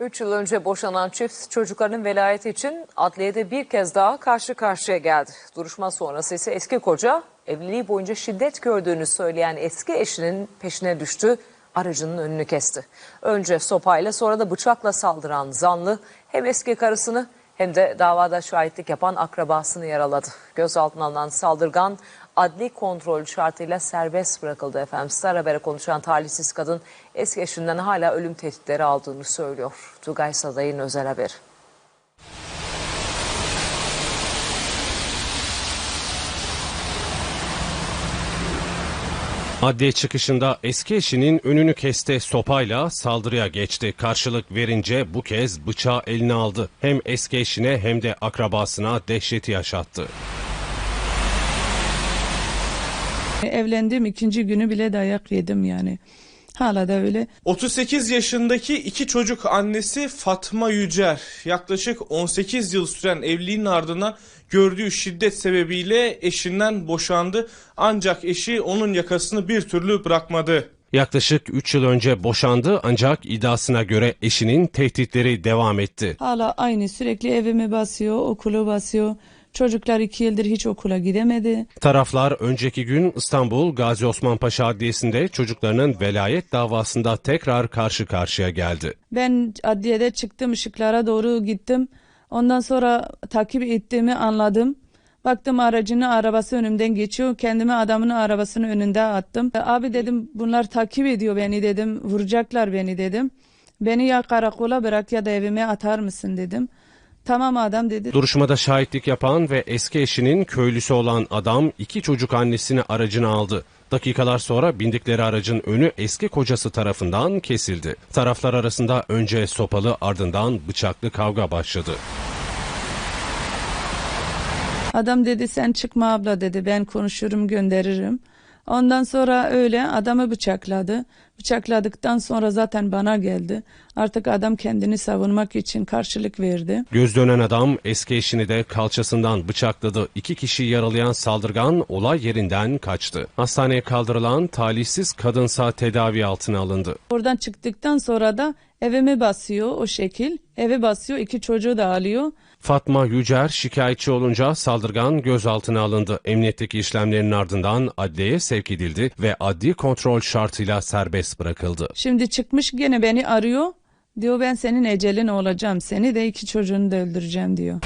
3 yıl önce boşanan çift çocuklarının velayeti için adliyede bir kez daha karşı karşıya geldi. Duruşma sonrası ise eski koca evliliği boyunca şiddet gördüğünü söyleyen eski eşinin peşine düştü, aracının önünü kesti. Önce sopayla sonra da bıçakla saldıran zanlı hem eski karısını hem de davada şahitlik yapan akrabasını yaraladı. Gözaltına alınan saldırgan adli kontrol şartıyla serbest bırakıldı efendim. Star Haber'e konuşan talihsiz kadın eski eşinden hala ölüm tehditleri aldığını söylüyor. Tugay Saday'ın özel haberi. Adliye çıkışında eski eşinin önünü kesti sopayla saldırıya geçti. Karşılık verince bu kez bıçağı eline aldı. Hem eski eşine hem de akrabasına dehşeti yaşattı. Evlendim ikinci günü bile dayak yedim yani. Hala da öyle. 38 yaşındaki iki çocuk annesi Fatma Yücer yaklaşık 18 yıl süren evliliğin ardından gördüğü şiddet sebebiyle eşinden boşandı. Ancak eşi onun yakasını bir türlü bırakmadı. Yaklaşık 3 yıl önce boşandı ancak iddiasına göre eşinin tehditleri devam etti. Hala aynı sürekli evimi basıyor, okulu basıyor. Çocuklar iki yıldır hiç okula gidemedi. Taraflar önceki gün İstanbul Gazi Osman Paşa Adliyesi'nde çocuklarının velayet davasında tekrar karşı karşıya geldi. Ben adliyede çıktım ışıklara doğru gittim. Ondan sonra takip ettiğimi anladım. Baktım aracını arabası önümden geçiyor. Kendimi adamın arabasının önünde attım. Abi dedim bunlar takip ediyor beni dedim. Vuracaklar beni dedim. Beni ya karakola bırak ya da evime atar mısın dedim. Tamam adam dedi. Duruşmada şahitlik yapan ve eski eşinin köylüsü olan adam iki çocuk annesini aracına aldı. Dakikalar sonra bindikleri aracın önü eski kocası tarafından kesildi. Taraflar arasında önce sopalı ardından bıçaklı kavga başladı. Adam dedi sen çıkma abla dedi ben konuşurum gönderirim. Ondan sonra öyle adamı bıçakladı. Bıçakladıktan sonra zaten bana geldi. Artık adam kendini savunmak için karşılık verdi. Göz dönen adam eski eşini de kalçasından bıçakladı. İki kişiyi yaralayan saldırgan olay yerinden kaçtı. Hastaneye kaldırılan talihsiz kadınsa tedavi altına alındı. Oradan çıktıktan sonra da evimi basıyor o şekil. Evi basıyor iki çocuğu da alıyor. Fatma Yücer şikayetçi olunca saldırgan gözaltına alındı. Emniyetteki işlemlerin ardından adliyeye sevk edildi ve adli kontrol şartıyla serbest bırakıldı. Şimdi çıkmış gene beni arıyor. Diyor ben senin ecelin olacağım. Seni de iki çocuğunu da öldüreceğim diyor.